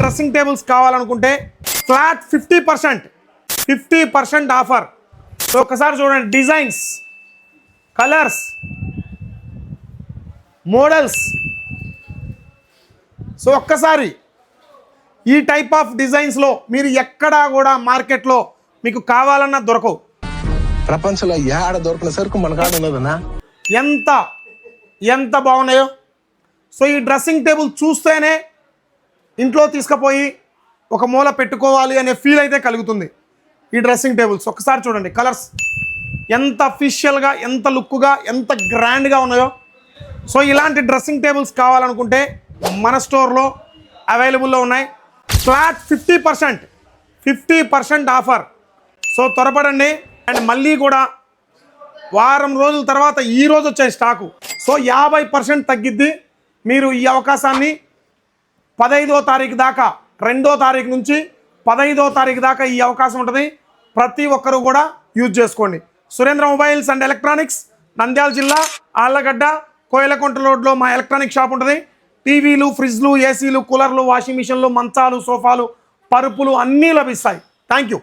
Dressing tables కావాలనుకుంటే flat fifty percent fifty percent offer. So ఒకసారి చూడండి డిజైన్స్ కలర్స్ మోడల్స్. సో ఒక్కసారి ఈ టైప్ ఆఫ్ డిజైన్స్లో మీరు ఎక్కడా కూడా మార్కెట్లో మీకు కావాలన్నా దొరకవు. ప్రపంచంలో ఏడ దొరికిన సరుకు మన కాడ ఉన్నదన్నా? ఎంత ఎంత బాగున్నాయో. సో ఈ డ్రెస్సింగ్ టేబుల్ చూస్తేనే ఇంట్లో తీసుకుపోయి ఒక మూల పెట్టుకోవాలి అనే ఫీల్ అయితే కలుగుతుంది. ఈ డ్రెస్సింగ్ టేబుల్స్ ఒకసారి చూడండి కలర్స్ ఎంత అఫీషియల్గా ఎంత లుక్గా ఎంత గ్రాండ్గా ఉన్నాయో. సో ఇలాంటి డ్రెస్సింగ్ టేబుల్స్ కావాలనుకుంటే మన స్టోర్లో అవైలబుల్లో ఉన్నాయి. Flat fifty percent fifty percent offer so త్వరపడండి. అండ్ మళ్ళీ కూడా వారం రోజుల తర్వాత ఈ రోజు వచ్చే స్టాకు సో యాభై పర్సెంట్ తగ్గిద్ది. మీరు ఈ అవకాశాన్ని పదైదో తారీఖు దాకా రెండో తారీఖు నుంచి పదైదో తారీఖు దాకా ఈ అవకాశం ఉంటుంది. ప్రతి ఒక్కరూ కూడా యూజ్ చేసుకోండి. Surendra mobiles and electronics Nandyal జిల్లా ఆళ్ళగడ్డ కోయలకుంట రోడ్లో మా ఎలక్ట్రానిక్ షాప్ ఉంటుంది. టీవీలు ఫ్రిడ్జ్లు ఏసీలు కూలర్లు వాషింగ్ మిషన్లు మంచాలు సోఫాలు పరుపులు అన్నీ లభిస్తాయి. Thank you.